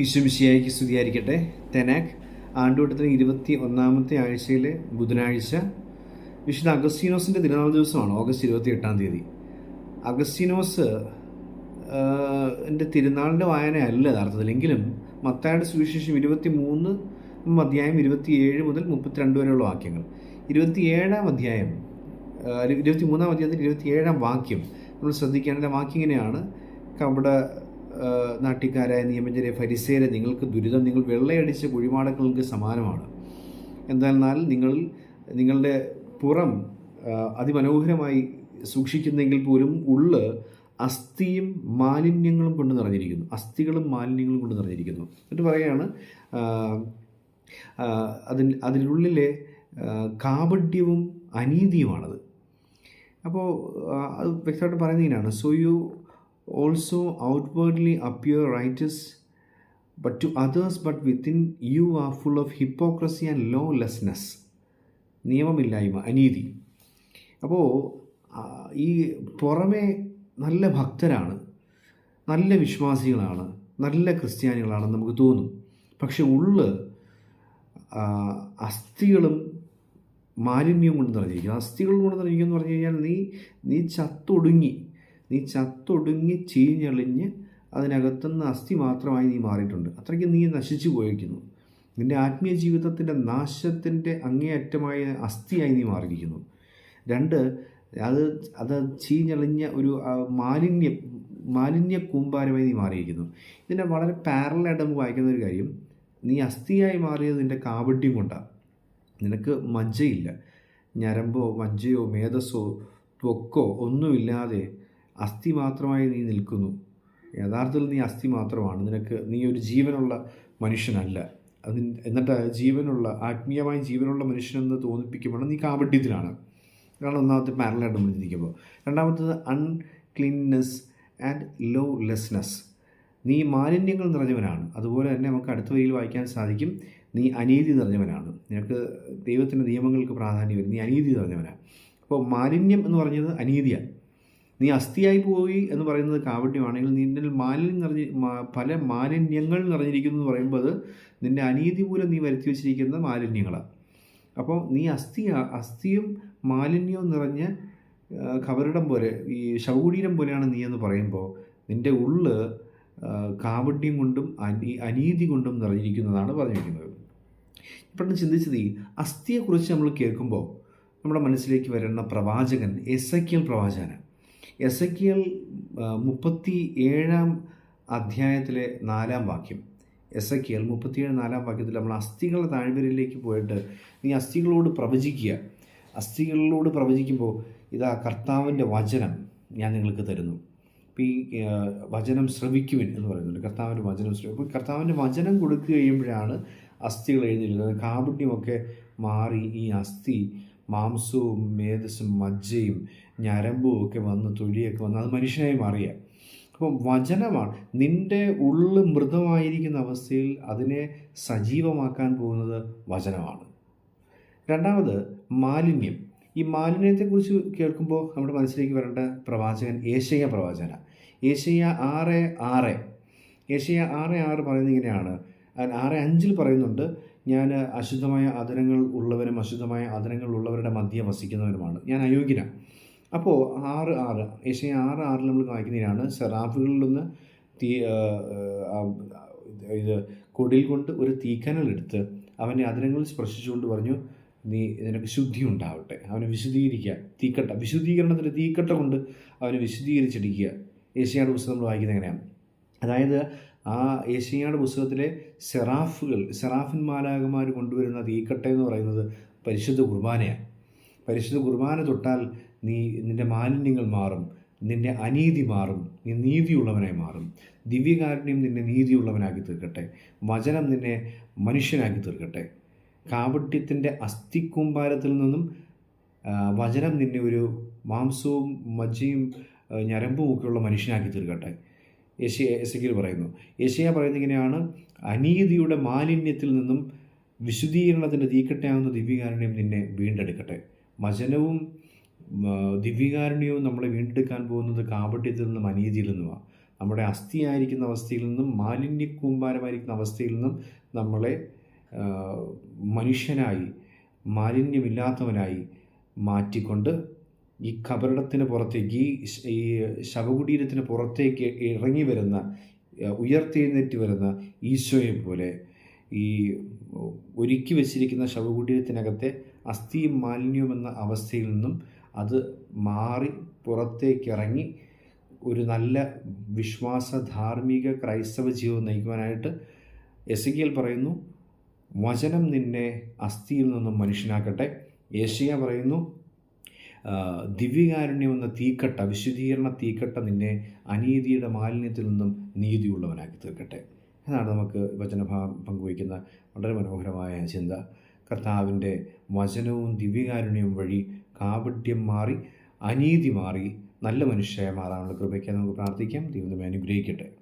ഈശ്വമിശിയായിക്ക് സ്തുതിയായിരിക്കട്ടെ. തെനാക് ആണ്ടുവട്ടത്തിന് ഇരുപത്തി ഒന്നാമത്തെ ആഴ്ചയിലെ ബുധനാഴ്ച വിശുദ്ധ അഗസ്റ്റീനോസിന്റെ തിരുനാൾ ദിവസമാണ് ഓഗസ്റ്റ് ഇരുപത്തി എട്ടാം തീയതി അഗസ്റ്റീനോസ് എന്റെ തിരുനാളിന്റെ വായനയല്ല യഥാർത്ഥത്തിൽ. എങ്കിലും മത്തായുടെ സുവിശേഷം ഇരുപത്തി മൂന്ന് അധ്യായം ഇരുപത്തിയേഴ് മുതൽ മുപ്പത്തിരണ്ട് വരെയുള്ള വാക്യങ്ങൾ. ഇരുപത്തിയേഴാം അധ്യായം ഇരുപത്തി മൂന്നാം അധ്യായത്തിൽ ഇരുപത്തിയേഴാം വാക്യം. നമ്മൾ ശ്രദ്ധിക്കേണ്ട വാക്യം ഇങ്ങനെയാണ്. അവിടെ നാട്ടിക്കാരായ നിയമജരെ ഫരിസേരെ നിങ്ങൾക്ക് ദുരിതം നിങ്ങൾ വെള്ളയടിച്ച കുഴിമാടങ്ങൾക്ക് സമാനമാണ്. എന്തെന്നാൽ നിങ്ങൾ നിങ്ങളുടെ പുറം അതിമനോഹരമായി സൂക്ഷിക്കുന്നെങ്കിൽ പോലും ഉള്ള് അസ്ഥിയും മാലിന്യങ്ങളും കൊണ്ട് നിറഞ്ഞിരിക്കുന്നു. അസ്ഥികളും മാലിന്യങ്ങളും കൊണ്ട് നിറഞ്ഞിരിക്കുന്നു. എന്നിട്ട് പറയുകയാണ് അതിൽ അതിനുള്ളിലെ കാപഢ്യവും അനീതിയുമാണത്. അപ്പോൾ അത് വ്യക്തമായിട്ട് പറയുന്നതിനാണ്. So you also outwardly appear righteous but to others but within you are full of hypocrisy and lawlessness നിയമമില്ലായ്മ അനീതി. അപ്പോൾ ഈ പുറമെ നല്ല ഭക്തരാണ് നല്ല വിശ്വാസികളാണ് നല്ല ക്രിസ്ത്യാനികളാണെന്ന് നമുക്ക് തോന്നും. പക്ഷെ ഉള്ള് അസ്ഥികളും മാലിന്യവും കൊണ്ട് നിറഞ്ഞിരിക്കും അസ്ഥികൾ കൊണ്ട് നിറഞ്ഞിരിക്കും പറഞ്ഞു കഴിഞ്ഞാൽ നീ നീ ചത്തൊടുങ്ങി. നീ ചത്തൊടുങ്ങി ചീഞ്ഞെളിഞ്ഞ് അതിനകത്തുനിന്ന് അസ്ഥി മാത്രമായി നീ മാറിയിട്ടുണ്ട്. അത്രയ്ക്ക് നീ നശിച്ചു പോയിരിക്കുന്നു. നിന്റെ ആത്മീയ ജീവിതത്തിന്റെ നാശത്തിന്റെ അങ്ങേയറ്റമായ അസ്ഥിയായി നീ മാറിയിരിക്കുന്നു. രണ്ട് അത് അത് ചീഞ്ഞെളിഞ്ഞ ഒരു മാലിന്യ മാലിന്യ കൂമ്പാരമായി നീ മാറിയിരിക്കുന്നു. ഇതിന്റെ വളരെ പാരലായിട്ട് നമുക്ക് വായിക്കുന്ന ഒരു കാര്യം നീ അസ്ഥിയായി മാറിയത് നിന്റെ കാപട്യം കൊണ്ടാണ്. നിനക്ക് മജ്ജയില്ല. ഞരമ്പോ മജ്ജയോ മേധസ്സോ ത്വക്കോ ഒന്നുമില്ലാതെ അസ്ഥി മാത്രമായി നീ നിൽക്കുന്നു. യഥാർത്ഥത്തിൽ നീ അസ്ഥി മാത്രമാണ്. നിനക്ക് നീ ഒരു ജീവനുള്ള മനുഷ്യനല്ല. അത് എന്നിട്ട് ജീവനുള്ള ആത്മീയമായ ജീവനുള്ള മനുഷ്യനെന്ന് തോന്നിപ്പിക്കുമ്പോൾ നീ കാപട്യത്തിലാണ്. അതാണ് ഒന്നാമത്തെ പാരലായിട്ട് നമ്മൾ ചിന്തിക്കുമ്പോൾ. രണ്ടാമത്തത് അൺക്ലീൻനെസ് ആൻഡ് ലോ ലെസ്നെസ് നീ മാലിന്യങ്ങൾ നിറഞ്ഞവനാണ്. അതുപോലെ തന്നെ നമുക്ക് അടുത്ത വരിയിൽ വായിക്കാൻ സാധിക്കും നീ അനീതി നിറഞ്ഞവനാണ്. നിനക്ക് ദൈവത്തിന്റെ നിയമങ്ങൾക്ക് പ്രാധാന്യം വരും. നീ അനീതി നിറഞ്ഞവനാണ് അപ്പോൾ മാലിന്യം എന്ന് പറഞ്ഞത് അനീതിയാണ്. നീ അസ്ഥിയായി പോയി എന്ന് പറയുന്നത് കാവട്യമാണെങ്കിൽ നിന്നിൽ മാലിന്യം നിറഞ്ഞ പല മാലിന്യങ്ങൾ നിറഞ്ഞിരിക്കുന്നു എന്ന് പറയുമ്പോൾ നിന്റെ അനീതി മൂലം നീ വരുത്തി വെച്ചിരിക്കുന്ന മാലിന്യങ്ങളാണ് അപ്പോൾ നീ അസ്ഥി അസ്ഥിയും മാലിന്യവും നിറഞ്ഞ കവരിടം പോലെ ഈ ശവകുടീരം പോലെയാണ് നീ എന്ന് പറയുമ്പോൾ നിന്റെ ഉള്ള് ആ, കൊണ്ടും അനീ അനീതി കൊണ്ടും നിറഞ്ഞിരിക്കുന്നതാണ് പറഞ്ഞിരിക്കുന്നത്. ഇപ്പോഴും ചിന്തിച്ചത് ഈ അസ്ഥിയെക്കുറിച്ച് നമ്മൾ കേൾക്കുമ്പോൾ നമ്മുടെ മനസ്സിലേക്ക് വരുന്ന പ്രവാചകൻ എസക്കിയൽ പ്രവാചകനാണ് എസക്കിയൽ മുപ്പത്തി ഏഴാം അധ്യായത്തിലെ നാലാം വാക്യം. എസ് എസക്കിയൽ മുപ്പത്തിയേഴ് നാലാം വാക്യത്തിൽ നമ്മൾ അസ്ഥികളുടെ താഴ്വരയിലേക്ക് പോയിട്ട് നീ അസ്ഥികളോട് പ്രവചിക്കുക. അസ്ഥികളിലോട് പ്രവചിക്കുമ്പോൾ ഇതാ കർത്താവിന്റെ വചനം ഞാൻ നിങ്ങൾക്ക് തരുന്നു. അപ്പോൾ ഈ വചനം ശ്രവിക്കുവിൻ എന്ന് പറയുന്നുണ്ട്. കർത്താവിന്റെ വചനം ശ്രമിക്കും അപ്പോൾ കർത്താവിന്റെ വചനം കൊടുക്കുകയുമ്പോഴാണ് അസ്ഥികൾ എഴുന്നേൽക്കുന്നത്. കാപട്യമൊക്കെ മാറി ഈ അസ്ഥി മാംസവും മേധസ്സും മജ്ജയും ഞരമ്പും ഒക്കെ വന്ന് തൊലിയൊക്കെ വന്ന് അത് മനുഷ്യനായി മാറിയ. അപ്പം വചനമാണ്. നിന്റെ ഉള്ള് മൃതമായിരിക്കുന്ന അവസ്ഥയിൽ അതിനെ സജീവമാക്കാൻ പോകുന്നത് വചനമാണ്. രണ്ടാമത് മാലിന്യം. ഈ മാലിന്യത്തെക്കുറിച്ച് കേൾക്കുമ്പോൾ നമ്മുടെ മനസ്സിലേക്ക് വരേണ്ട പ്രവാചകൻ ഏഷ്യ പ്രവാചകന. ഏഷ്യ ആറ് ആറ്. ഏഷ്യ ആറ് ആറ് പറയുന്നത് ഇങ്ങനെയാണ്. ആറ് അഞ്ചിൽ പറയുന്നുണ്ട് ഞാൻ അശുദ്ധമായ ആദരങ്ങൾ ഉള്ളവരും അശുദ്ധമായ ആദരങ്ങൾ ഉള്ളവരുടെ മധ്യ വസിക്കുന്നവരുമാണ് ഞാൻ അയോഗ്യനാണ് അപ്പോൾ ആറ് ആറ് ഏഷ്യ ആറ് ആറിൽ നമ്മൾ വായിക്കുന്നതിനാണ് സെറാഫുകളിൽ നിന്ന് തീ ഇത് കൊടിൽ കൊണ്ട് ഒരു തീക്കനലെടുത്ത് അവന്റെ അതിരങ്ങൾ സ്പർശിച്ചുകൊണ്ട് പറഞ്ഞു നീ നിനക്ക് ശുദ്ധി ഉണ്ടാവട്ടെ അവനെ വിശുദ്ധീകരിക്കുക തീക്കട്ട വിശുദ്ധീകരണത്തിന്റെ തീക്കട്ട കൊണ്ട് അവനെ വിശുദ്ധീകരിച്ചിരിക്കുക. ഏഷ്യയുടെ പുസ്തകം നമ്മൾ വായിക്കുന്നത് എങ്ങനെയാണ്? അതായത് ആ ഏഷ്യയുടെ പുസ്തകത്തിലെ സെറാഫുകൾ സെറാഫിൻ മാലാകമാർ കൊണ്ടുവരുന്ന തീക്കട്ട എന്ന് പറയുന്നത് പരിശുദ്ധ കുർബാനയാണ് പരിശുദ്ധ കുർബാന തൊട്ടാൽ നീ നിന്റെ മാലിന്യങ്ങൾ മാറും നിന്റെ അനീതി മാറും നീ നീതിയുള്ളവനായി മാറും. ദിവ്യകാരുണ്യം നിന്നെ നീതിയുള്ളവനാക്കി തീർക്കട്ടെ വചനം നിന്നെ മനുഷ്യനാക്കി തീർക്കട്ടെ. കാപട്യത്തിന്റെ അസ്ഥിക്കൂമ്പാരത്തിൽ നിന്നും വചനം നിന്നെ ഒരു മാംസവും മജ്ജയും ഞരമ്പുമൊക്കെയുള്ള ഞരമ്പും മനുഷ്യനാക്കി തീർക്കട്ടെ. യേശയ എസക്കിൽ പറയുന്നു. യശിയ പറയുന്നത് ഇങ്ങനെയാണ് അനീതിയുടെ മാലിന്യത്തിൽ നിന്നും വിശുദ്ധീകരണത്തിന്റെ തീക്കട്ടയാവുന്ന ദിവ്യകാരുണ്യം നിന്നെ വീണ്ടെടുക്കട്ടെ. വചനവും ദിവ്യകാരുണ്യവും നമ്മളെ വീണ്ടെടുക്കാൻ പോകുന്നത് കാപട്യത്തിൽ നിന്നും അനീതിയിൽ നിന്നുമാണ് നമ്മുടെ അസ്ഥിയായിരിക്കുന്ന അവസ്ഥയിൽ നിന്നും മാലിന്യ കൂമ്പാരമായിരിക്കുന്ന അവസ്ഥയിൽ നിന്നും നമ്മളെ മനുഷ്യനായി മാലിന്യമില്ലാത്തവനായി മാറ്റിക്കൊണ്ട് ഈ കബറിടത്തിന് പുറത്തേക്ക് ഈ ഈ ശവകുടീരത്തിന് പുറത്തേക്ക് ഇറങ്ങി വരുന്ന ഉയർത്തെഴുന്നേറ്റ് വരുന്ന ഈശോയെ പോലെ ഈ ഒരുക്കി വച്ചിരിക്കുന്ന ശവകുടീരത്തിനകത്തെ അസ്ഥിയും മാലിന്യവും എന്ന അവസ്ഥയിൽ നിന്നും അത് മാറി പുറത്തേക്ക് ഇറങ്ങി ഒരു നല്ല വിശ്വാസ ധാർമ്മിക ക്രൈസ്തവ ജീവിതം നയിക്കുവാനായിട്ട് എസ് പറയുന്നു വചനം നിന്നെ അസ്ഥിയിൽ നിന്നും മനുഷ്യനാക്കട്ടെ. ഏഷ്യ പറയുന്നു ദിവ്യകാരുണ്യം എന്ന തീക്കട്ട വിശുദ്ധീകരണ തീക്കട്ട നിന്നെ അനീതിയുടെ മാലിന്യത്തിൽ നിന്നും നീതിയുള്ളവനാക്കി തീർക്കട്ടെ. എന്നാണ് നമുക്ക് വചനഭാഗം പങ്കുവയ്ക്കുന്ന വളരെ മനോഹരമായ ചിന്ത. കർത്താവിന്റെ വചനവും ദിവ്യകാരുണ്യവും വഴി കാപട്യം മാറി അനീതി മാറി നല്ല മനുഷ്യരായി മാറാനുള്ള കൃപയ്ക്ക് നമുക്ക് പ്രാർത്ഥിക്കാം. ദൈവം അനുഗ്രഹിക്കട്ടെ.